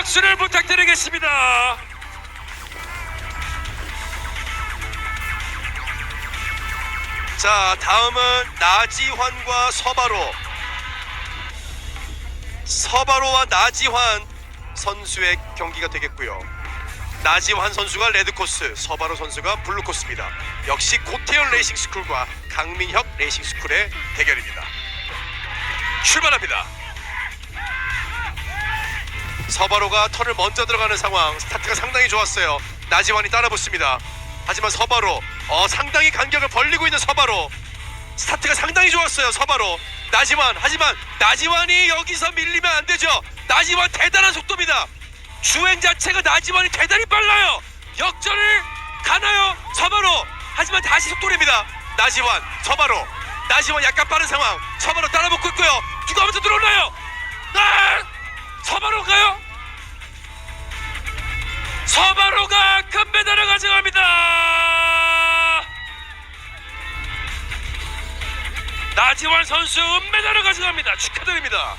박수를 부탁드리겠습니다. 자, 다음은 나지환과 서바로. 서바로와 나지환 선수의 경기가 되겠고요. 나지환 선수가 레드 코스, 서바로 선수가 블루 코스입니다. 역시 고태현 레이싱 스쿨과 강민혁 레이싱 스쿨의 대결입니다. 출발합니다. 서바로가 턴을 먼저 들어가는 상황. 스타트가 상당히 좋았어요. 나지환이 따라붙습니다. 하지만 서바로 어 상당히 간격을 벌리고 있는 서바로 스타트가 상당히 좋았어요. 서바로 나지환 하지만 나지환이 여기서 밀리면 안 되죠. 나지환 대단한 속도입니다. 주행 자체가 나지환이 대단히 빨라요. 역전을 가나요? 서바로 하지만 다시 속도냅니다. 나지환 서바로 나지환 약간 빠른 상황. 서바로 따라붙고 있고요. 누가 먼저 들어오나요? 서바로가 금메달을 가져갑니다. 나지환 선수 은메달을 가져갑니다. 축하드립니다.